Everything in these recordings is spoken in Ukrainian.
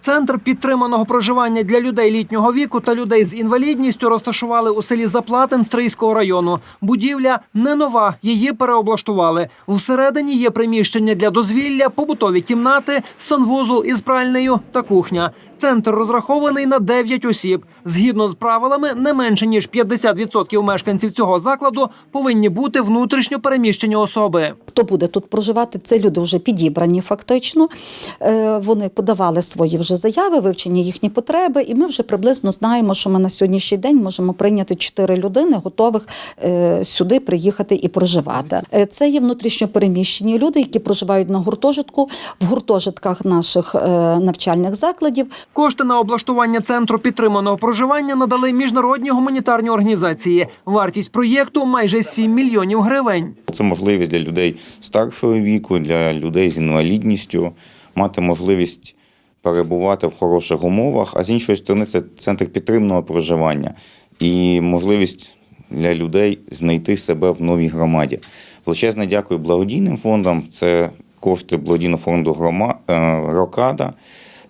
Центр підтриманого проживання для людей літнього віку та людей з інвалідністю розташували у селі Заплатин Стрийського району. Будівля не нова, її переоблаштували. Всередині є приміщення для дозвілля, побутові кімнати, санвузол із пральнею та кухня. Центр розрахований на 9 осіб. Згідно з правилами, не менше ніж 50% мешканців цього закладу повинні бути внутрішньо переміщені особи. Хто буде тут проживати? Це люди вже підібрані фактично. Е, Вони подавали свої вже заяви, вивчені їхні потреби, і ми вже приблизно знаємо, що ми на сьогоднішній день можемо прийняти чотири людини, готових е, сюди приїхати і проживати. Е, Це є внутрішньо переміщені люди, які проживають на гуртожитку в гуртожитках наших навчальних закладів. Кошти на облаштування центру підтриманого проживання надали міжнародні гуманітарні організації. Вартість проєкту майже 7 мільйонів гривень. Це можливість для людей старшого віку, для людей з інвалідністю мати можливість перебувати в хороших умовах, а з іншої сторони, це центр підтримного проживання і можливість для людей знайти себе в новій громаді. Величезне дякую благодійним фондам. Це кошти благодійного фонду «Грома- е, Рокада,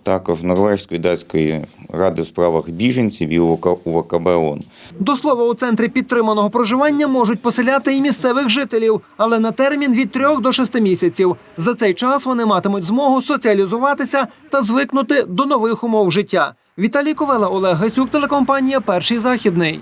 також Норвезької датської ради у справах біженців і УВК УВКБ ООН. До слова, у центрі підтриманого проживання можуть поселяти і місцевих жителів, але на термін від 3 до 6 місяців. За цей час вони матимуть змогу соціалізуватися та звикнути до нових умов життя. Віталій Ковела, Олег Гасюк, телекомпанія Перший західний.